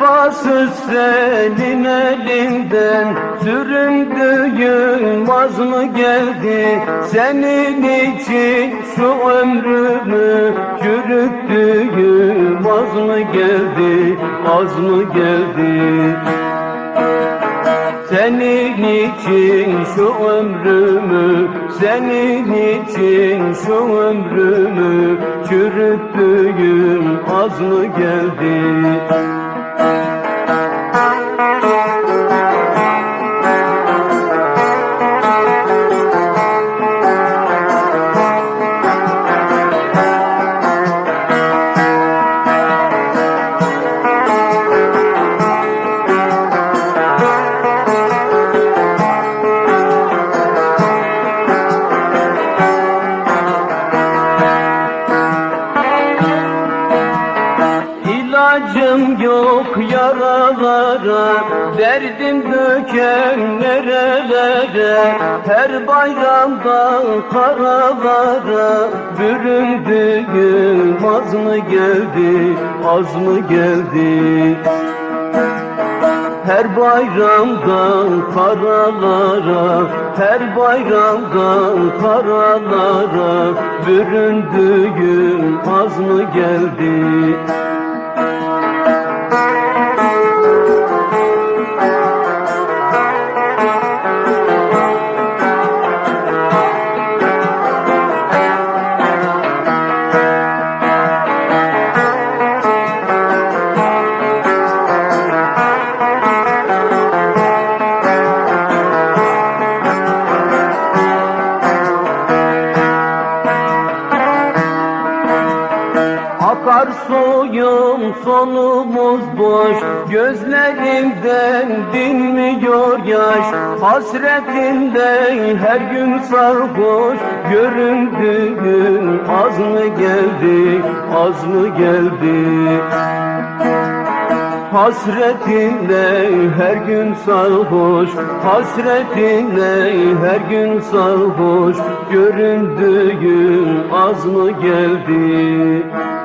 Vefasız senin elinden. Süründüğün vaz mı geldi? Senin için şu ömrümü Çürüttüğüm vaz mı geldi? Az mı geldi? Senin için şu ömrümü, senin için şu ömrümü çürüttüğüm az mı geldi? Thank you. İlacım yok yaralara Derdim döken nerelere Her bayramda karalara Büründüğüm az mı geldi Az mı geldi her bayramda karalara, her bayramda karalara Büründüğüm az mı geldi? Akar suyum sonumuz boş. Gözlerimden dinmiyor yaş. Hasretinden her gün sarhoş. Göründüğün az mı geldi Az mı geldi? Hasretinle her gün sarhoş. Hasretinle her gün sarhoş. Göründüğün az mı geldi